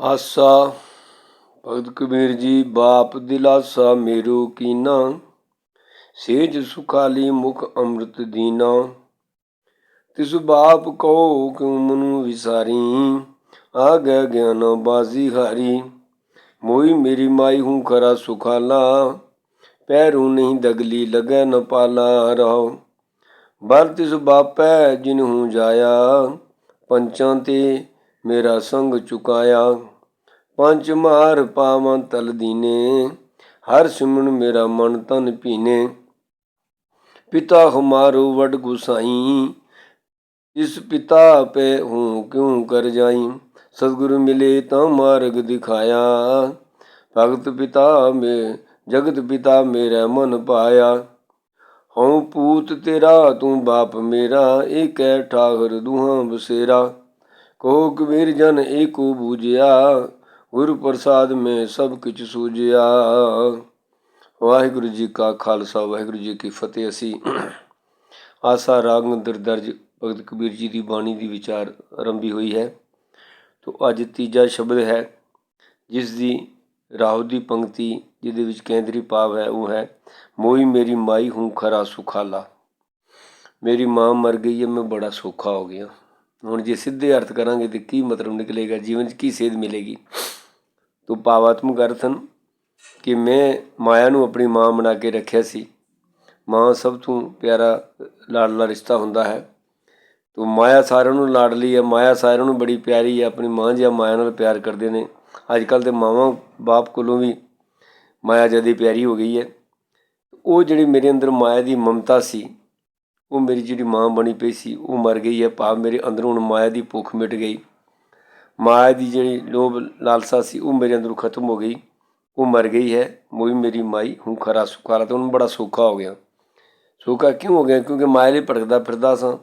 ਆਸਾ, ਭਗਤ ਕਬੀਰ ਜੀ, ਬਾਪ ਦਿਲਾਸਾ ਮੇਰੋ ਕੀਨਾ। ਸੇਜ ਸੁਖਾਲੀ ਮੁਖ ਅੰਮ੍ਰਿਤ ਦੀਨਾ। ਤਿਸ ਬਾਪ ਕੋ ਕਿਉ ਮਨੁ ਵਿਸਾਰੀ। ਆ ਆਗੇ ਗਿਆਨ ਬਾਜ਼ੀ ਹਾਰੀ। ਮੋਈ ਮੇਰੀ ਮਾਈ ਹੂੰ ਖਰਾ ਸੁਖਾਲਾ। ਪੈਰੂ ਨਹੀਂ ਦਗਲੀ ਲਗੈ ਨ ਪਾਲਾ ਰਹੁ ਬਰ ਤਿਸ ਬਾਪੈ ਜਿਨ ਹੂੰ ਜਾਇਆ। ਪੰਚਾਂ ਤੇ ਮੇਰਾ ਸੰਗ ਚੁਕਾਇਆ। ਪੰਜ ਮਾਰ ਪਾਵਾਂ ਤਲ ਦੀਨੇ, ਹਰ ਸਿਮਰਨ ਮੇਰਾ ਮਨ ਤਨ ਪੀਨੇ ਪਿਤਾ ਹਮਾਰੋ ਵਡ ਗੁਸਾਈ ਇਸ ਪਿਤਾ ਪੇ ਹੂੰ ਕਿਉ ਕਰ ਜਾਈ? ਸਤਿਗੁਰੂ ਮਿਲੇ ਤਾਂ ਮਾਰਗ ਦਿਖਾਇਆ। ਭਗਤ ਪਿਤਾ ਮੇ, ਜਗਤ ਪਿਤਾ ਮੇਰਾ ਮਨ ਪਾਇਆ। ਹਉ ਪੂਤ ਤੇਰਾ, ਤੂੰ ਬਾਪ ਮੇਰਾ ਏਕੈ ਠਾਹਰ ਦੁਹਾਂ ਬਸੇਰਾ। ਕੋ ਕਬੀਰ ਜਨ ਏਕੋ ਬੂਝਿਆ। ਗੁਰ ਪ੍ਰਸਾਦ ਮੇ ਸਭ ਕੁਝ ਸੂਝਿਆ। ਵਾਹਿਗੁਰੂ ਜੀ ਕਾ ਖਾਲਸਾ, ਵਾਹਿਗੁਰੂ ਜੀ ਕੀ ਫਤਿਹ। ਅਸੀਂ ਆਸਾ, ਰਾਗ ਅੰਦਰ ਦਰਜ ਭਗਤ ਕਬੀਰ ਜੀ ਦੀ ਬਾਣੀ ਦੀ ਵਿਚਾਰ ਆਰੰਭੀ ਹੋਈ ਹੈ। ਤੋ ਅੱਜ ਤੀਜਾ ਸ਼ਬਦ ਹੈ, ਜਿਸ ਦੀ ਰਾਹੁ ਦੀ ਪੰਕਤੀ ਜਿਹਦੇ ਵਿੱਚ ਕੇਂਦਰੀ ਭਾਵ ਹੈ, ਉਹ ਹੈ, ਮੋਈ ਮੇਰੀ ਮਾਈ ਹੂੰ ਖਰਾ ਸੁਖਾਲਾ। ਮੇਰੀ ਮਾਂ ਮਰ ਗਈ ਹੈ ਮੈਂ ਬੜਾ ਸੌਖਾ ਹੋ ਗਿਆ। ਹੁਣ ਜੇ ਸਿੱਧੇ ਅਰਥ ਕਰਾਂਗੇ ਤੇ ਕੀ ਮਤਲਬ ਨਿਕਲੇਗਾ? ਜੀਵਨ 'ਚ ਕੀ ਸੇਧ ਮਿਲੇਗੀ? ਤੋ ਭਾਵਾਤਮਕ ਅਰਥ ਹਨ ਕਿ ਮੈਂ ਮਾਇਆ ਨੂੰ ਆਪਣੀ ਮਾਂ ਬਣਾ ਕੇ ਰੱਖਿਆ ਸੀ। ਮਾਂ ਸਭ ਤੋਂ ਪਿਆਰਾ ਲਾਡਲਾ ਰਿਸ਼ਤਾ ਹੁੰਦਾ ਹੈ। ਤੋ ਮਾਇਆ ਸਾਰਿਆਂ ਨੂੰ ਲਾਡਲੀ ਹੈ। ਮਾਇਆ ਸਾਰਿਆਂ ਨੂੰ ਬੜੀ ਪਿਆਰੀ ਹੈ। ਆਪਣੀ ਮਾਂ ਜਿਹਾ ਮਾਇਆ ਨਾਲ ਪਿਆਰ ਕਰਦੇ ਨੇ। ਅੱਜ ਕੱਲ ਤੇ ਮਾਵਾਂ ਬਾਪ ਕੋਲੋਂ ਵੀ ਮਾਇਆ ਜ਼ਿਆਦਾ ਪਿਆਰੀ ਹੋ ਗਈ ਹੈ। ਉਹ ਜਿਹੜੀ ਮੇਰੇ ਅੰਦਰ ਮਾਇਆ ਦੀ ਮਮਤਾ ਸੀ, ਉਹ ਮੇਰੀ ਜਿਹੜੀ ਮਾਂ ਬਣੀ ਪਈ ਸੀ, ਉਹ ਮਰ ਗਈ ਹੈ। ਭਾਵ ਮੇਰੇ ਅੰਦਰੋਂ ਹੁਣ ਮਾਇਆ ਦੀ ਭੁੱਖ ਮਿਟ ਗਈ। ਮਾਇਆ ਦੀ ਜਿਹੜੀ ਲੋਭ ਲਾਲਸਾ ਸੀ, ਉਹ ਮੇਰੇ ਅੰਦਰੋਂ ਖਤਮ ਹੋ ਗਈ। ਉਹ ਮਰ ਗਈ ਹੈ। ਮੋਈ ਮੇਰੀ ਮਾਈ, ਹੁਣ ਖਰਾ ਸੁਖਾਲਾ ਤੇ ਉਹਨੂੰ ਬੜਾ ਸੌਖਾ ਹੋ ਗਿਆ। ਸੌਖਾ ਕਿਉਂ ਹੋ ਗਿਆ? ਕਿਉਂਕਿ ਮਾਇਆ ਲਈ ਭਟਕਦਾ ਫਿਰਦਾ ਸਾਂ।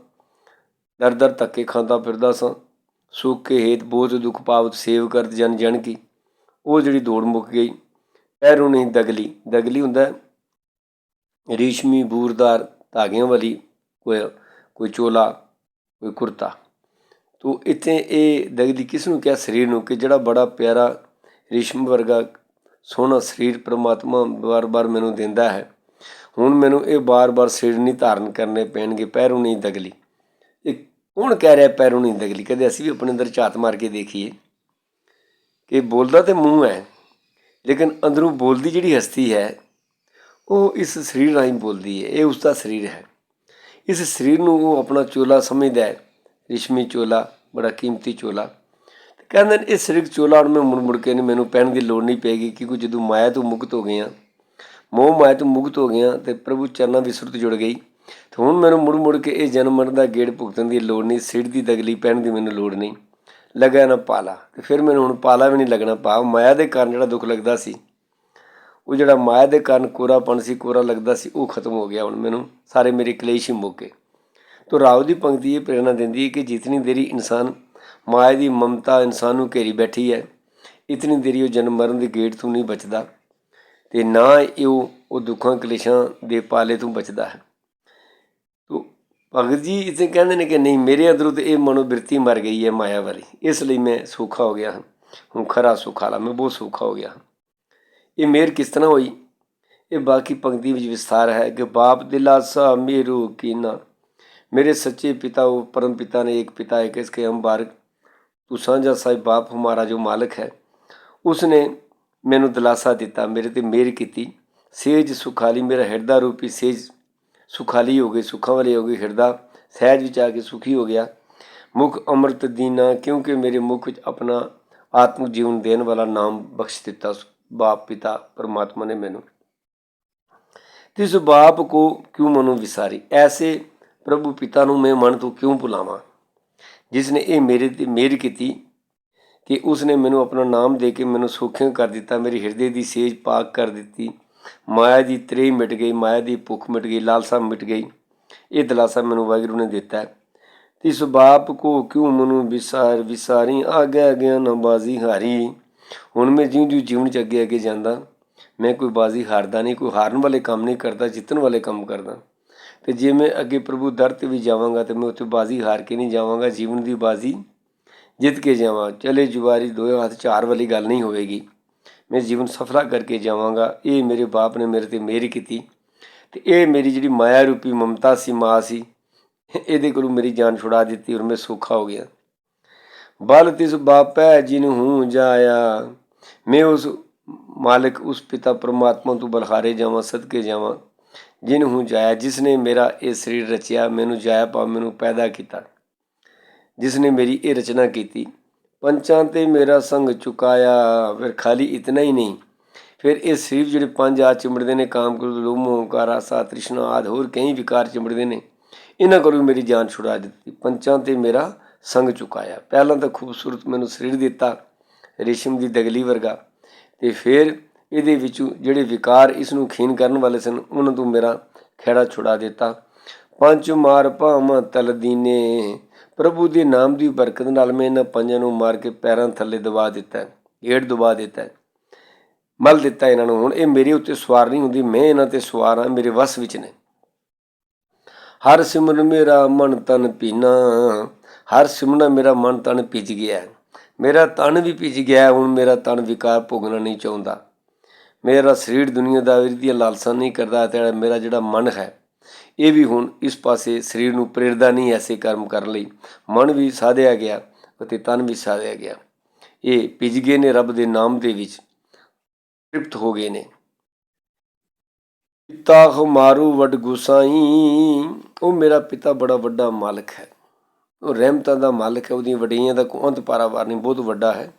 ਦਰ ਦਰ ਧੱਕੇ ਖਾਂਦਾ ਫਿਰਦਾ ਸਾਂ। ਸੁੱਖ ਕੇ ਹੇਤ, ਬੋਝ, ਦੁੱਖ ਪਾਵਤ ਸੇਵ ਕਰਤ ਜਨ ਜਨ ਕੀ। ਉਹ ਜਿਹੜੀ ਦੌੜ ਮੁੱਕ ਗਈ, ਪੈਰੋਂ ਨਹੀਂ ਦਗਲੀ। ਦਗਲੀ ਹੁੰਦਾ ਰੇਸ਼ਮੀ ਬੂਰਦਾਰ ਧਾਗਿਆਂ ਵਾਲੀ ਕੋਈ ਕੋਈ ਚੋਲਾ, ਕੋਈ ਕੁਰਤਾ। ਤੋ ਇੱਥੇ ਇਹ ਦਗਲੀ ਕਿਸ ਨੂੰ ਕਿਹਾ? ਸਰੀਰ ਨੂੰ ਕਿ ਜਿਹੜਾ ਬੜਾ ਪਿਆਰਾ ਰੇਸ਼ਮ ਵਰਗਾ ਸੋਹਣਾ ਸਰੀਰ ਪ੍ਰਮਾਤਮਾ ਬਾਰ-ਬਾਰ ਮੈਨੂੰ ਦਿੰਦਾ ਹੈ। ਹੁਣ ਮੈਨੂੰ ਇਹ ਬਾਰ-ਬਾਰ ਸਰੀਰ ਨਹੀਂ ਧਾਰਨ ਕਰਨੇ ਪੈਣਗੇ, ਪੈਰੋਂ ਨਹੀਂ ਦਗਲੀ। ਇਹ ਕੌਣ ਕਹਿ ਰਿਹਾ ਪੈਰੋਂ ਨਹੀਂ ਦਗਲੀ? ਕਦੇ ਅਸੀਂ ਵੀ ਆਪਣੇ ਅੰਦਰ ਝਾਤ ਮਾਰ ਕੇ ਦੇਖੀਏ। ਕਿ ਬੋਲਦਾ ਤੇ ਮੂੰਹ ਹੈ, ਲੇਕਿਨ ਅੰਦਰੋਂ ਬੋਲਦੀ ਜਿਹੜੀ ਹਸਤੀ ਹੈ, ਉਹ ਇਸ ਸਰੀਰ ਰਾਹੀਂ ਬੋਲਦੀ ਹੈ। ਇਹ ਉਸ ਦਾ ਸਰੀਰ ਹੈ। ਇਸ ਸਰੀਰ ਨੂੰ ਉਹ ਆਪਣਾ ਚੋਲਾ ਸਮਝਦਾ ਹੈ। ਰਿਸ਼ਮੀ ਚੋਲਾ, ਬੜਾ ਕੀਮਤੀ ਚੋਲਾ। ਤੇ ਕਹਿੰਦੇ ਨੇ ਇਹ ਸਿਰਕ ਚੋਲਾ ਹੁਣ ਮੈਂ ਮੁੜ ਮੁੜ ਕੇ ਨਹੀਂ ਮੈਨੂੰ ਪਹਿਨ ਦੀ ਲੋੜ ਨਹੀਂ ਪੈਗੀ ਕਿਉਂਕਿ ਜਦੋਂ ਮਾਇਆ ਤੋਂ ਮੁਕਤ ਹੋ ਗਏ ਆ ਮੋਹ ਮਾਇਆ ਤੋਂ ਮੁਕਤ ਹੋ ਗਿਆ ਤੇ ਪ੍ਰਭੂ ਚਰਨਾਂ ਦੀ ਸੁਰਤ ਜੁੜ ਗਈ। ਤੇ ਹੁਣ ਮੈਨੂੰ ਮੁੜ ਮੁੜ ਕੇ ਇਹ ਜਨਮ ਮਰਨ ਦਾ ਗੇੜ ਭੁਗਤਣ ਦੀ ਲੋੜ ਨਹੀਂ, ਸਿਰ ਦੀ ਦਗਲੀ ਪਹਿਨ ਦੀ ਮੈਨੂੰ ਲੋੜ ਨਹੀਂ। ਲਗਾ ਨਾ ਪਾਲਾ। ਤੇ ਫਿਰ ਮੈਨੂੰ ਹੁਣ ਪਾਲਾ ਵੀ ਨਹੀਂ ਲੱਗਣਾ ਭਾਵ, ਮਾਇਆ ਦੇ ਕਾਰਨ ਜਿਹੜਾ ਦੁੱਖ ਲੱਗਦਾ ਸੀ, ਉਹ ਜਿਹੜਾ ਮਾਇਆ ਦੇ ਕਾਰਨ ਕੋਰਾਪਣ ਸੀ, ਕੋਰਾ ਲੱਗਦਾ ਸੀ, ਉਹ ਖਤਮ ਹੋ ਗਿਆ ਹੁਣ ਮੈਨੂੰ, ਸਾਰੇ ਮੇਰੇ ਕਲੇਸ਼ ਹੀ ਮੁੱਕ ਗਏ। ਤੋ ਰਾਵ ਦੀ ਪੰਕਤੀ ਇਹ ਪ੍ਰੇਰਣਾ ਦਿੰਦੀ ਹੈ ਕਿ ਜਿਤਨੀ ਦੇਰੀ ਇਨਸਾਨ, ਮਾਇਆ ਦੀ ਮਮਤਾ ਇਨਸਾਨ ਨੂੰ ਘੇਰੀ ਬੈਠੀ ਹੈ, ਇਤਨੀ ਦੇਰੀ ਉਹ ਜਨਮ ਮਰਨ ਦੇ ਗੇਟ ਤੋਂ ਨਹੀਂ ਬਚਦਾ ਤੇ ਨਾ ਇਹ ਉਹ ਉਹ ਦੁੱਖਾਂ ਕਲੇਸ਼ਾਂ ਦੇ ਪਾਲੇ ਤੋਂ ਬਚਦਾ ਹੈ। ਤੋ ਭਗਤ ਜੀ ਇਸੇ ਕਹਿੰਦੇ ਨੇ ਕਿ ਨਹੀਂ, ਮੇਰੇ ਅੰਦਰੋਂ ਤੇ ਇਹ ਮਨੋਬਿਰਤੀ ਮਰ ਗਈ ਹੈ ਮਾਇਆ ਵਾਲੀ, ਇਸ ਲਈ ਮੈਂ ਸੌਖਾ ਹੋ ਗਿਆ ਹਾਂ। ਹੁਣ ਖਰਾ ਸੁਖਾਲਾ ਮੈਂ ਬਹੁਤ ਸੌਖਾ ਹੋ ਗਿਆ ਹਾਂ। ਇਹ ਮੇਰ ਕਿਸ ਤਰ੍ਹਾਂ ਹੋਈ? ਇਹ ਬਾਕੀ ਪੰਕਤੀ ਵਿੱਚ ਵਿਸਥਾਰ ਹੈ ਕਿ ਬਾਪ ਦਿਲਾਸਾ ਮੇਰੂ ਕੀਨਾ मेरे सच्चे पिता वो परम पिता ने एक पिता है कि इसके हम बारक तू ਸਾਂਝਾ ਸਾਹਿਬ ਬਾਪ ਹਮਾਰਾ ਜੋ ਮਾਲਕ ਹੈ ਉਸਨੇ ਮੈਨੂੰ ਦਿਲਾਸਾ ਦਿੱਤਾ ਮੇਰੇ ਤੇ ਮਿਹਰ ਕੀਤੀ ਸੇਜ ਸੁਖਾਲੀ ਮੇਰਾ ਹਿਰਦਾ ਰੂਪੀ ਸੇਜ ਸੁਖਾਲੀ ਹੋ ਗਈ ਸੁੱਖਾਂ ਵਾਲੀ ਹੋ ਗਈ ਹਿਰਦਾ ਸਹਿਜ ਵਿੱਚ ਆ ਕੇ ਸੁਖੀ ਹੋ ਗਿਆ ਮੁਖ ਅੰਮ੍ਰਿਤ ਦੀਨਾ ਕਿਉਂਕਿ ਮੇਰੇ ਮੁਖ ਵਿੱਚ ਆਪਣਾ ਆਤਮਿਕ ਜੀਵਨ ਦੇਣ ਵਾਲਾ ਨਾਮ ਬਖਸ਼ ਦਿੱਤਾ ਬਾਪ ਪਿਤਾ ਪਰਮਾਤਮਾ ਨੇ ਮੈਨੂੰ ਤਿਸ ਬਾਪ ਕੋ ਕਿਉਂ ਮਨੋਂ ਵਿਸਾਰੀ ਐਸੇ ਪ੍ਰਭੂ ਪਿਤਾ ਨੂੰ ਮੈਂ ਮਨ ਤੋਂ ਕਿਉਂ ਭੁਲਾਵਾਂ? ਜਿਸ ਨੇ ਇਹ ਮੇਰੇ ਤੇ ਮਿਹਰ ਕੀਤੀ ਕਿ ਉਸ ਨੇ ਮੈਨੂੰ ਆਪਣਾ ਨਾਮ ਦੇ ਕੇ ਮੈਨੂੰ ਸੌਖਿਆ ਕਰ ਦਿੱਤਾ, ਮੇਰੀ ਹਿਰਦੇ ਦੀ ਸੇਜ ਪਾਕ ਕਰ ਦਿੱਤੀ। ਮਾਇਆ ਦੀ ਤ੍ਰੇ ਮਿਟ ਗਈ, ਮਾਇਆ ਦੀ ਭੁੱਖ ਮਿਟ ਗਈ, ਲਾਲਸਾ ਮਿਟ ਗਈ। ਇਹ ਦਿਲਾਸਾ ਮੈਨੂੰ ਵਾਹਿਗੁਰੂ ਨੇ ਦਿੱਤਾ ਹੈ। ਤਿਸ ਬਾਪ ਕੋ ਕਿਉਂ ਮਨੁ ਵਿਸਾਰ, ਵਿਸਾਰੀ, ਆਗੇ ਨਾ ਬਾਜ਼ੀ ਹਾਰੀ। ਹੁਣ ਮੈਂ ਜਿਉਂ ਜਿਉਂ ਜੀਵਨ ਚ ਅੱਗੇ ਅੱਗੇ ਜਾਂਦਾ, ਮੈਂ ਕੋਈ ਬਾਜ਼ੀ ਹਾਰਦਾ ਨਹੀਂ, ਕੋਈ ਹਾਰਨ ਵਾਲੇ ਕੰਮ ਨਹੀਂ ਕਰਦਾ, ਜਿੱਤਣ ਵਾਲੇ ਕੰਮ ਕਰਦਾ। ਅਤੇ ਜੇ ਮੈਂ ਅੱਗੇ ਪ੍ਰਭੂ ਦਰ ਤੇ ਵੀ ਜਾਵਾਂਗਾ ਤਾਂ ਮੈਂ ਉੱਥੇ ਬਾਜ਼ੀ ਹਾਰ ਕੇ ਨਹੀਂ ਜਾਵਾਂਗਾ, ਜੀਵਨ ਦੀ ਬਾਜ਼ੀ ਜਿੱਤ ਕੇ ਜਾਵਾਂ। ਚਲੇ ਜੁਵਾਰੀ ਦੋਏ ਹੱਥ ਚਾਰ ਵਾਲੀ ਗੱਲ ਨਹੀਂ ਹੋਵੇਗੀ। ਮੈਂ ਜੀਵਨ ਸਫਲਾ ਕਰਕੇ ਜਾਵਾਂਗਾ। ਇਹ ਮੇਰੇ ਬਾਪ ਨੇ ਮੇਰੇ ਤੇ ਮਿਹਰ ਕੀਤੀ ਤੇ ਇਹ ਮੇਰੀ ਜਿਹੜੀ ਮਾਇਆ ਰੂਪੀ ਮਮਤਾ ਸੀ, ਮਾਂ ਸੀ, ਇਹਦੇ ਕੋਲੋਂ ਮੇਰੀ ਜਾਨ ਛੁਡਾ ਦਿੱਤੀ ਔਰ ਮੈਂ ਸੌਖਾ ਹੋ ਗਿਆ। ਬਲ ਤਿਸ ਬਾਪੈ ਜਿਨ ਹੂੰ ਜਾਇਆ, ਮੈਂ ਉਸ ਮਾਲਕ, ਉਸ ਪਿਤਾ ਪਰਮਾਤਮਾ ਤੋਂ ਬਲਹਾਰੇ ਜਾਵਾਂ, ਸਦਕੇ ਜਾਵਾਂ। ਜਿਨ ਹੂੰ ਜਾਇਆ ਜਿਸ ਨੇ ਮੇਰਾ ਇਹ ਸਰੀਰ ਰਚਿਆ, ਮੈਨੂੰ ਜਾਇਆ ਪਾ ਮੈਨੂੰ ਪੈਦਾ ਕੀਤਾ। ਜਿਸ ਨੇ ਮੇਰੀ ਇਹ ਰਚਨਾ ਕੀਤੀ, ਪੰਚਾਂ ਤੇ ਮੇਰਾ ਸੰਗ ਚੁਕਾਇਆ, ਫਿਰ ਖਾਲੀ ਇਤਨਾ ਹੀ ਨਹੀਂ। ਫਿਰ ਇਹ ਸਰੀਰ ਜਿਹੜੇ ਪੰਜ ਆ ਚਿਮੜਦੇ ਨੇ, ਕਾਮ ਕ੍ਰੋਧ, ਲੋਭ, ਮੋਹ, ਹੰਕਾਰ, ਆਸਾ, ਤ੍ਰਿਸ਼ਨਾ ਆਦ, ਹੋਰ ਕਈ ਵਿਕਾਰ ਚਿਮੜਦੇ ਨੇ, ਇਹਨਾਂ ਕੋਲੋਂ ਮੇਰੀ ਜਾਨ ਛੁਡਾ ਦਿੱਤੀ। ਪੰਚਾਂ ਤੇ ਮੇਰਾ ਸੰਗ ਚੁਕਾਇਆ। ਪਹਿਲਾਂ ਤਾਂ ਖੂਬਸੂਰਤ ਮੈਨੂੰ ਸਰੀਰ ਦਿੱਤਾ, ਰੇਸ਼ਮ ਦੀ ਦਗਲੀ ਵਰਗਾ। ਤੇ ਫਿਰ ਇਹਦੇ ਵਿੱਚੋਂ ਜਿਹੜੇ ਵਿਕਾਰ ਇਸ ਨੂੰ ਖੀਨ ਕਰਨ ਵਾਲੇ ਸਨ ਉਹਨਾਂ ਤੋਂ ਮੇਰਾ ਖੇੜਾ ਛੁਡਾ ਦਿੱਤਾ। ਪੰਜ ਮਾਰ ਭਾਵਾਂ ਤਲ ਦੀਨੇ ਪ੍ਰਭੂ ਦੇ ਨਾਮ ਦੀ ਬਰਕਤ ਨਾਲ ਮੈਂ ਇਹਨਾਂ ਪੰਜਾਂ ਨੂੰ ਮਾਰ ਕੇ ਪੈਰਾਂ ਥੱਲੇ ਦਬਾ ਦਿੱਤਾ ਹੈ, ਦਬਾ ਦਿੱਤਾ। ਮਲ ਦਿੱਤਾ ਇਹਨਾਂ ਨੂੰ ਹੁਣ ਇਹ ਮੇਰੇ ਉੱਤੇ ਸਵਾਰ ਨਹੀਂ ਹੁੰਦੀ ਮੈਂ ਇਹਨਾਂ ਤੇ ਸਵਾਰ ਹਾਂ ਮੇਰੇ ਵਸ ਵਿੱਚ ਨੇ। ਹਰ ਸਿਮਰਨ ਮੇਰਾ ਮਨ ਤਨ ਪੀਨਾ ਹਰ ਸਿਮਰਨ ਮੇਰਾ ਮਨ ਤਨ ਭਿੱਜ ਗਿਆ। ਮੇਰਾ ਤਨ ਵੀ ਭਿੱਜ ਗਿਆ ਹੁਣ ਮੇਰਾ ਤਨ ਵਿਕਾਰ ਭੋਗਣਾ ਨਹੀਂ ਚਾਹੁੰਦਾ। ਮੇਰਾ ਸਰੀਰ ਦੁਨੀਆਦਾਰੀ ਦੀ ਲਾਲਸਾ ਨਹੀਂ ਕਰਦਾ ਤੇ ਮੇਰਾ ਜਿਹੜਾ ਮਨ ਹੈ, ਇਹ ਵੀ ਹੁਣ ਇਸ ਪਾਸੇ ਸਰੀਰ ਨੂੰ ਪ੍ਰੇਰਦਾ ਨਹੀਂ, ਐਸੇ ਕਰਮ ਕਰਨ ਲਈ। ਮਨ ਵੀ ਸਾਧਿਆ ਗਿਆ ਅਤੇ ਤਨ ਵੀ ਸਾਧਿਆ ਗਿਆ। ਇਹ ਭਿੱਜ ਗਏ ਨੇ ਰੱਬ ਦੇ ਨਾਮ ਦੇ ਵਿੱਚ। ਤ੍ਰਿਪਤ ਹੋ ਗਏ ਨੇ। ਪਿਤਾ ਹਮਾਰੂ ਵਡ ਗੁਸਾਈ। ਉਹ ਮੇਰਾ ਪਿਤਾ ਬੜਾ ਵੱਡਾ ਮਾਲਕ ਹੈ। ਉਹ ਰਹਿਮਤਾਂ ਦਾ ਮਾਲਕ ਹੈ, ਉਹਦੀਆਂ ਵਡਿਆਈਆਂ ਦਾ ਕੋਈ ਅੰਤ ਪਾਰਾਵਾਰ ਨਹੀਂ, ਬਹੁਤ ਵੱਡਾ ਹੈ।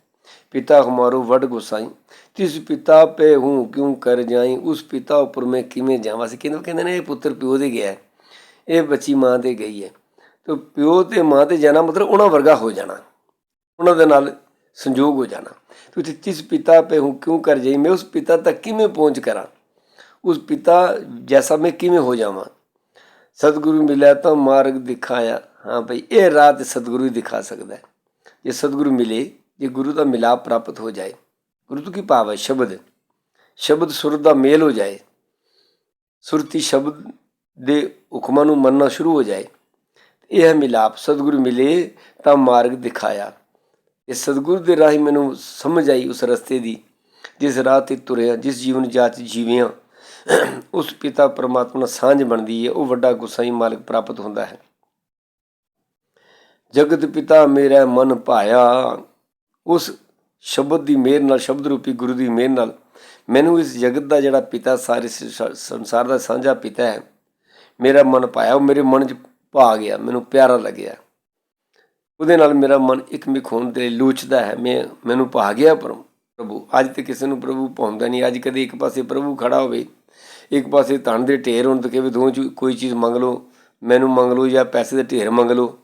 ਪਿਤਾ ਹਮਾਰੂ ਵਡ ਗੁਸਾਈ। ਤਿਸ ਪਿਤਾ ਪੇ ਹੂੰ ਕਿਉਂ ਕਰ ਜਾਈ? ਉਸ ਪਿਤਾ ਉੱਪਰ ਮੈਂ ਕਿਵੇਂ ਜਾਵਾਂ? ਸੀ ਕਹਿੰਦੇ ਕਹਿੰਦੇ ਨੇ ਇਹ ਪੁੱਤਰ ਪਿਓ ਦੇ ਗਿਆ ਇਹ ਬੱਚੀ ਮਾਂ ਤੇ ਗਈ ਹੈ। ਤੇ ਪਿਓ ਤੇ ਮਾਂ ਤੇ ਜਾਣਾ ਮਤਲਬ ਉਹਨਾਂ ਵਰਗਾ ਹੋ ਜਾਣਾ। ਉਹਨਾਂ ਦੇ ਨਾਲ ਸੰਜੋਗ ਹੋ ਜਾਣਾ। ਤੁਸੀਂ ਤਿਸ ਪਿਤਾ ਪੇ ਹੂੰ ਕਿਉਂ ਕਰ ਜਾਈ? ਮੈਂ ਉਸ ਪਿਤਾ ਤੱਕ ਕਿਵੇਂ ਪਹੁੰਚ ਕਰਾਂ? ਉਸ ਪਿਤਾ ਜੈਸਾ ਮੈਂ ਕਿਵੇਂ ਹੋ ਜਾਵਾਂ? ਸਤਿਗੁਰੂ ਮਿਲਿਆ ਤਾਂ ਮਾਰਗ ਦਿਖਾਇਆ। ਹਾਂ ਭਈ, ਇਹ ਰਾਤ ਸਤਿਗੁਰੂ ਹੀ ਦਿਖਾ ਸਕਦਾ ਜੇ ਸਤਿਗੁਰੂ ਮਿਲੇ ਜੇ ਗੁਰੂ ਦਾ ਮਿਲਾਪ ਪ੍ਰਾਪਤ ਹੋ ਜਾਏ, ਗੁਰੂ ਤੋਂ ਕੀ ਭਾਵ ਹੈ? ਸ਼ਬਦ। ਸ਼ਬਦ ਸੁਰ ਦਾ ਮੇਲ ਹੋ ਜਾਏ, ਸੁਰਤੀ ਸ਼ਬਦ ਦੇ ਹੁਕਮਾਂ ਨੂੰ ਮੰਨਣਾ ਸ਼ੁਰੂ ਹੋ ਜਾਏ, ਇਹ ਹੈ ਮਿਲਾਪ। ਸਤਿਗੁਰੂ ਮਿਲੇ ਤਾਂ ਮਾਰਗ ਦਿਖਾਇਆ। ਇਹ ਸਤਿਗੁਰੂ ਦੇ ਰਾਹੀਂ ਮੈਨੂੰ ਸਮਝ ਆਈ ਉਸ ਰਸਤੇ ਦੀ, ਜਿਸ ਰਾਹ ਤੇ ਤੁਰਿਆ, ਜਿਸ ਜੀਵਨ ਜਾਚ ਜੀਵਿਆ, ਉਸ ਪਿਤਾ ਪਰਮਾਤਮਾ ਨਾਲ ਸਾਂਝ ਬਣਦੀ ਹੈ, ਉਹ ਵੱਡਾ ਗੁਸਾਈ ਮਾਲਕ ਪ੍ਰਾਪਤ ਹੁੰਦਾ ਹੈ। ਜਗਤ ਪਿਤਾ ਮੇਰਾ ਮਨ ਭਾਇਆ ਉਸ ਸ਼ਬਦ ਦੀ ਮਿਹਰ ਨਾਲ ਸ਼ਬਦ ਰੂਪੀ ਗੁਰੂ ਦੀ ਮਿਹਰ ਨਾਲ ਮੈਨੂੰ ਇਸ ਜਗਤ ਦਾ ਜਿਹੜਾ ਪਿਤਾ, ਸਾਰੇ ਸੰਸਾਰ ਦਾ ਸਾਂਝਾ ਪਿਤਾ ਹੈ, ਮੇਰਾ ਮਨ ਪਾਇਆ, ਉਹ ਮੇਰੇ ਮਨ 'ਚ ਭਾ ਗਿਆ, ਮੈਨੂੰ ਪਿਆਰਾ ਲੱਗਿਆ। ਉਹਦੇ ਨਾਲ ਮੇਰਾ ਮਨ ਇਕਮਿਕ ਹੋਣ ਦੇ ਲਈ ਲੂਚਦਾ ਹੈ, ਮੈਂ, ਮੈਨੂੰ ਭਾ ਗਿਆ ਪ੍ਰਭੂ ਪ੍ਰਭੂ, ਅੱਜ ਤੇ ਕਿਸੇ ਨੂੰ ਪ੍ਰਭੂ ਪਾਉਂਦਾ ਨਹੀਂ, ਅੱਜ ਕਦੇ ਇੱਕ ਪਾਸੇ ਪ੍ਰਭੂ ਖੜਾ ਹੋਵੇ, ਇੱਕ ਪਾਸੇ ਧਨ ਦੇ ਢੇਰ ਹੋਣ ਤੇ ਕਿਵੇਂ ਦੋਵਾਂ ਚ ਕੋਈ ਚੀਜ਼ ਮੰਗ ਲਓ, ਮੈਨੂੰ ਮੰਗ ਲਓ ਜਾਂ ਪੈਸੇ ਦੇ ਢੇਰ ਮੰਗ ਲਓ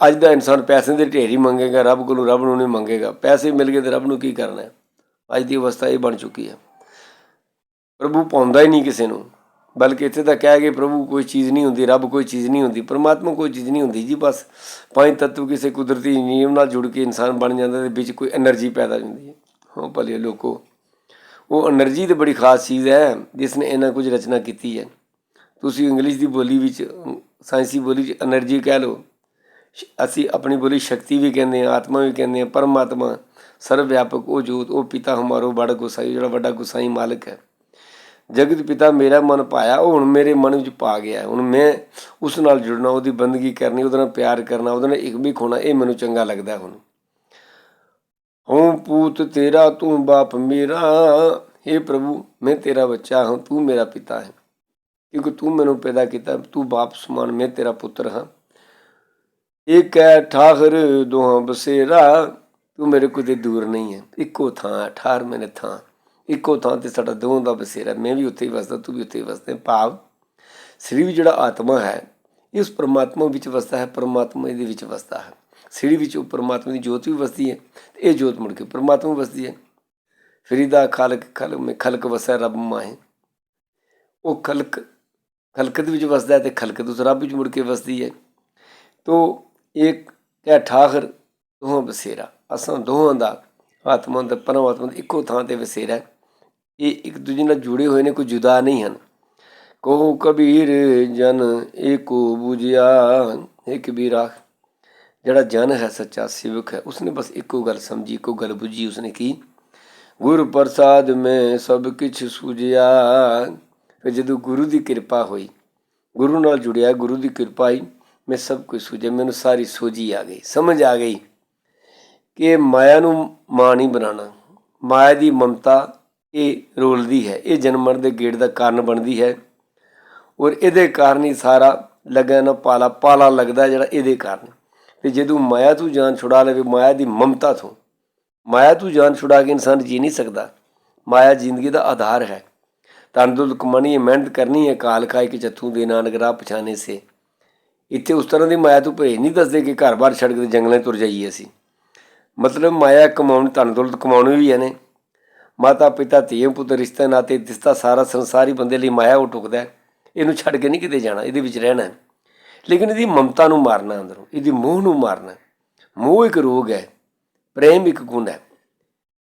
ਅੱਜ ਦਾ ਇਨਸਾਨ ਪੈਸੇ ਦੇ ਢੇਰ ਹੀ ਮੰਗੇਗਾ, ਰੱਬ ਕੋਲੋਂ ਰੱਬ ਨੂੰ ਨਹੀਂ ਮੰਗੇਗਾ। ਪੈਸੇ ਮਿਲ ਗਏ ਤੇ ਰੱਬ ਨੂੰ ਕੀ ਕਰਨਾ ਹੈ? ਅੱਜ ਦੀ ਅਵਸਥਾ ਇਹ ਬਣ ਚੁੱਕੀ ਹੈ। ਪ੍ਰਭੂ ਪਾਉਂਦਾ ਹੀ ਨਹੀਂ ਕਿਸੇ ਨੂੰ। ਬਲਕਿ ਇੱਥੇ ਤਾਂ ਕਹਿ ਗਏ, ਪ੍ਰਭੂ, ਕੋਈ ਚੀਜ਼ ਨਹੀਂ ਹੁੰਦੀ, ਰੱਬ ਕੋਈ ਚੀਜ਼ ਨਹੀਂ ਹੁੰਦੀ, ਪਰਮਾਤਮਾ ਕੋਈ ਚੀਜ਼ ਨਹੀਂ ਹੁੰਦੀ। ਜੀ ਬਸ ਪੰਜ ਤੱਤਵ ਕਿਸੇ ਕੁਦਰਤੀ ਨਿਯਮ ਨਾਲ ਜੁੜ ਕੇ ਇਨਸਾਨ ਬਣ ਜਾਂਦਾ ਤੇ ਵਿੱਚ ਕੋਈ એનર્ਜੀ ਪੈਦਾ ਹੁੰਦੀ। ਹੈ ਹੋ ਭਲੇ ਲੋਕੋ, ਉਹ એનર્ਜੀ ਤੇ ਬੜੀ ਖਾਸ ਚੀਜ਼ ਹੈ, ਜਿਸ ਨੇ ਇਹਨਾਂ ਕੁਝ ਰਚਨਾ ਕੀਤੀ ਹੈ। ਤੁਸੀਂ ਇੰਗਲਿਸ਼ ਦੀ ਬੋਲੀ ਵਿੱਚ, ਸਾਇੰਸੀ ਬੋਲੀ ਵਿੱਚ એનર્ਜੀ ਕਹਿ ਲਓ ਅਸੀਂ ਆਪਣੀ ਬੋਲੀ ਸ਼ਕਤੀ ਵੀ ਕਹਿੰਦੇ ਹਾਂ, ਆਤਮਾ ਵੀ ਕਹਿੰਦੇ ਹਾਂ, ਪਰਮਾਤਮਾ ਸਰਵ ਵਿਆਪਕ ਉਹ ਜੋਤ, ਉਹ ਪਿਤਾ ਹਮਾਰੋ ਬੜਾ ਗੁਸਾਈ, ਜਿਹੜਾ ਵੱਡਾ ਗੁਸਾਈ ਮਾਲਕ ਹੈ। ਜਗਤ ਪਿਤਾ ਮੇਰਾ ਮਨ ਪਾਇਆ, ਉਹ ਹੁਣ ਮੇਰੇ ਮਨ ਵਿੱਚ ਪਾ ਗਿਆ ਹੁਣ ਮੈਂ ਉਸ ਨਾਲ ਜੁੜਨਾ, ਉਹਦੀ ਬੰਦਗੀ ਕਰਨੀ, ਉਹਦੇ ਨਾਲ ਪਿਆਰ ਕਰਨਾ, ਉਹਦੇ ਨਾਲ ਇਕਮਿਕ ਹੋਣਾ ਇਹ ਮੈਨੂੰ ਚੰਗਾ ਲੱਗਦਾ ਹੁਣ। ਹਉ ਪੂਤ ਤੇਰਾ, ਤੂੰ ਬਾਪ ਮੇਰਾ हे ਪ੍ਰਭੂ, ਮੈਂ ਤੇਰਾ ਬੱਚਾ ਹਾਂ, ਤੂੰ ਮੇਰਾ ਪਿਤਾ ਹੈ। ਕਿਉਂਕਿ ਤੂੰ ਮੈਨੂੰ ਪੈਦਾ ਕੀਤਾ, ਤੂੰ ਬਾਪ ਸਮਾਨ, ਮੈਂ ਤੇਰਾ ਪੁੱਤਰ ਹਾਂ। ਇੱਕ ਹੈ, ਠਾਹਰ ਦੋਹਾਂ ਬਸੇਰਾ, ਤੂੰ ਮੇਰੇ ਕੋਲ ਤੇ ਦੂਰ ਨਹੀਂ ਹੈ। ਇੱਕੋ ਥਾਂ ਠਾਹਰ ਮੇਰੇ ਥਾਂ। ਇੱਕੋ ਥਾਂ ਤੇ ਸਾਡਾ ਦੋਹਾਂ ਦਾ ਬਸੇਰਾ। ਮੈਂ ਵੀ ਉੱਥੇ ਹੀ ਵਸਦਾ, ਤੂੰ ਵੀ ਉੱਥੇ ਹੀ ਵਸਦਾ। ਭਾਵ ਸਰੀਰ ਜਿਹੜਾ ਆਤਮਾ ਹੈ, ਇਸ ਪਰਮਾਤਮਾ ਵਿੱਚ ਵਸਦਾ ਹੈ, ਪਰਮਾਤਮਾ ਇਹਦੇ ਵਿੱਚ ਵਸਦਾ ਹੈ। ਸਰੀਰ ਵਿੱਚ ਉਹ ਪਰਮਾਤਮਾ ਦੀ ਜੋਤ ਵੀ ਵਸਦੀ ਹੈ ਤੇ ਇਹ ਜੋਤ ਮੁੜ ਕੇ ਪਰਮਾਤਮਾ ਵਸਦੀ ਹੈ। ਫਰੀਦਾ ਖਾਲਕ, ਖਲਕ, ਮੈਂ ਖਲਕ ਵਸੈ, ਰੱਬ ਮਾਹੇ। ਉਹ ਖਲਕ ਖਲਕਤ ਵਿੱਚ ਵਸਦਾ ਹੈ ਤੇ ਖਲਕਤ ਉਸ ਰੱਬ ਵਿੱਚ ਮੁੜ ਕੇ ਵਸਦੀ ਹੈ। ਤੋ ਇੱਕ ਕਹਿ ਠਾਹਰ ਦੋਹਾਂ ਬਸੇਰਾ। ਅਸਾਂ ਦੋਹਾਂ ਦਾ ਆਤਮਾ ਦਾ ਪਰਮਾਤਮਾ ਦਾ ਇੱਕੋ ਥਾਂ ਤੇ ਵਸੇਰਾ ਹੈ। ਇਹ ਇੱਕ ਦੂਜੇ ਨਾਲ ਜੁੜੇ ਹੋਏ ਨੇ, ਕੋਈ ਜੁਦਾ ਨਹੀਂ ਹਨ। ਕਹੋ ਕਬੀਰ, ਜਨ ਏਕੋ 부ਜਿਆ ਇਹ ਕਬੀਰਾ ਜਿਹੜਾ ਜਨ ਹੈ, ਸੱਚਾ ਸਿਵਕ ਹੈ, ਉਸਨੇ ਬਸ ਇੱਕੋ ਗੱਲ ਸਮਝੀ, ਇੱਕੋ ਗੱਲ ਬੁੱਝੀ ਉਸਨੇ ਕੀ? ਗੁਰ ਪ੍ਰਸਾਦ ਮੈਂ ਸਭ ਕੁਝ ਸੂਝਿਆ, ਫਿਰ ਜਦੋਂ ਗੁਰੂ ਦੀ ਕਿਰਪਾ ਹੋਈ, ਗੁਰੂ ਨਾਲ ਜੁੜਿਆ, ਗੁਰੂ ਦੀ ਕਿਰਪਾ ਹੋਈ ਮੈਂ ਸਭ ਕੁਝ ਸੂਝਿਆ ਮੈਨੂੰ ਸਾਰੀ ਸੋਝੀ ਆ ਗਈ, ਸਮਝ ਆ ਗਈ ਕਿ ਮਾਇਆ ਨੂੰ ਮਾਂ ਨਹੀਂ ਬਣਾਉਣਾ। ਮਾਇਆ ਦੀ ਮਮਤਾ ਇਹ ਰੋਲਦੀ ਹੈ, ਇਹ ਜਨਮ ਦੇ ਗੇੜ ਦਾ ਕਾਰਨ ਬਣਦੀ ਹੈ ਔਰ ਇਹਦੇ ਕਾਰਨ ਹੀ ਸਾਰਾ ਲੱਗਿਆ ਨਾ ਪਾਲਾ ਪਾਲਾ ਲੱਗਦਾ ਜਿਹੜਾ ਇਹਦੇ ਕਾਰਨ। ਤੇ ਜਦੋਂ ਮਾਇਆ ਤੋਂ ਜਾਨ ਛੁਡਾ ਲਵੇ, ਮਾਇਆ ਦੀ ਮਮਤਾ ਤੋਂ, ਮਾਇਆ ਤੋਂ ਜਾਨ ਛੁਡਾ ਕੇ ਇਨਸਾਨ ਜੀ ਨਹੀਂ ਸਕਦਾ। ਮਾਇਆ ਜ਼ਿੰਦਗੀ ਦਾ ਆਧਾਰ ਹੈ। ਤੰਦੁਲ ਕਮਾਣੀ ਹੈ ਮਿਹਨਤ ਕਰਨੀ ਹੈ, ਕਾਲ ਕਾਇ ਕੇ ਚੱਥੂ ਦੇ ਨਾਨਕ ਰਾਹ ਪਛਾਣੇ ਸੇ। ਇੱਥੇ ਉਸ ਤਰ੍ਹਾਂ ਦੀ ਮਾਇਆ ਤੋਂ ਭੇਜ, ਨਹੀਂ ਦੱਸਦੇ ਕਿ ਘਰ-ਬਾਰ ਛੱਡ ਕੇ ਜੰਗਲਾਂ ਤੁਰ ਜਾਈਏ ਅਸੀਂ। ਮਤਲਬ ਮਾਇਆ ਕਮਾਉਣ, ਧਨ ਦੌਲਤ ਕਮਾਉਣੀ ਵੀ ਹੈ ਨੇ। ਮਾਤਾ, ਪਿਤਾ ਧੀਏ ਪੁੱਤਰ ਰਿਸ਼ਤੇ, ਨਾਤੇ, ਦਿਸਤਾ ਸਾਰਾ ਸੰਸਾਰ ਹੀ ਬੰਦੇ ਲਈ ਮਾਇਆ ਉਹ ਟੁਕਦਾ ਇਹਨੂੰ ਛੱਡ ਕੇ ਨਹੀਂ ਕਿਤੇ ਜਾਣਾ, ਇਹਦੇ ਵਿੱਚ ਰਹਿਣਾ ਹੈ। ਲੇਕਿਨ ਇਹਦੀ ਮਮਤਾ ਨੂੰ ਮਾਰਨਾ ਅੰਦਰੋਂ, ਇਹਦੀ ਮੋਹ ਨੂੰ ਮਾਰਨਾ ਮੋਹ ਇੱਕ ਰੋਗ ਹੈ, ਪ੍ਰੇਮ ਇੱਕ ਗੁਣ ਹੈ।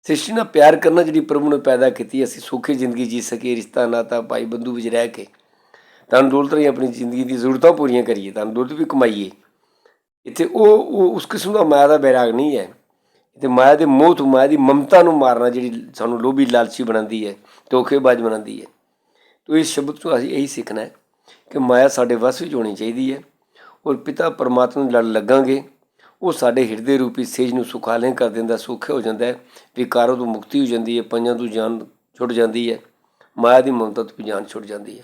ਸ੍ਰਿਸ਼ਟੀ ਨਾਲ ਪਿਆਰ ਕਰਨਾ ਜਿਹੜੀ ਪ੍ਰਭੂ ਨੇ ਪੈਦਾ ਕੀਤੀ, ਅਸੀਂ ਸੁਖੀ ਜ਼ਿੰਦਗੀ ਜੀ ਸਕੀਏ, ਰਿਸ਼ਤਾ, ਨਾਤਾ, ਭਾਈ, ਬੰਧੂ ਵਿੱਚ ਰਹਿ ਕੇ। ਧਨ ਦੌਲਤ ਰਹੀ, ਆਪਣੀ ਜ਼ਿੰਦਗੀ ਦੀ ਜ਼ਰੂਰਤਾਂ ਪੂਰੀਆਂ ਕਰੀਏ ਧਨ ਦੌਲਤ ਵੀ ਕਮਾਈਏ। ਇੱਥੇ ਉਹ ਉਹ, ਉਸ ਕਿਸਮ ਦਾ ਮਾਇਆ ਦਾ ਬੈਰਾਗ ਨਹੀਂ ਹੈ। ਤੇ ਮਾਇਆ ਦੇ ਮੋਹ ਤੋਂ, ਮਾਇਆ ਦੀ ਮਮਤਾ ਨੂੰ ਮਾਰਨਾ ਜਿਹੜੀ ਸਾਨੂੰ ਲੋਭੀ, ਲਾਲਚੀ ਬਣਾਉਂਦੀ ਹੈ, ਧੋਖੇਬਾਜ਼ ਬਣਾਉਂਦੀ ਹੈ। ਤੋ ਇਸ ਸ਼ਬਦ ਤੋਂ ਅਸੀਂ ਇਹੀ ਸਿੱਖਣਾ ਹੈ ਕਿ ਮਾਇਆ ਸਾਡੇ ਵਸ ਵਿੱਚ ਹੋਣੀ ਚਾਹੀਦੀ ਹੈ ਔਰ ਪਿਤਾ ਪਰਮਾਤਮਾ ਨੂੰ ਲੜ ਲੱਗਾਂਗੇ। ਉਹ ਸਾਡੇ ਹਿਰਦੇ ਰੂਪੀ ਸੇਜ ਨੂੰ ਸੁਖਾਲੇ ਕਰ ਦਿੰਦਾ, ਸੁੱਖ ਹੋ ਜਾਂਦਾ ਹੈ, ਵਿਕਾਰਾਂ ਤੋਂ ਮੁਕਤੀ ਹੋ ਜਾਂਦੀ ਹੈ ਪੰਜਾਂ ਤੋਂ ਜਾਨ ਛੁੱਟ ਜਾਂਦੀ ਹੈ, ਮਾਇਆ ਦੀ ਮਮਤਾ ਤੋਂ ਵੀ ਜਾਨ ਛੁੱਟ ਜਾਂਦੀ ਹੈ।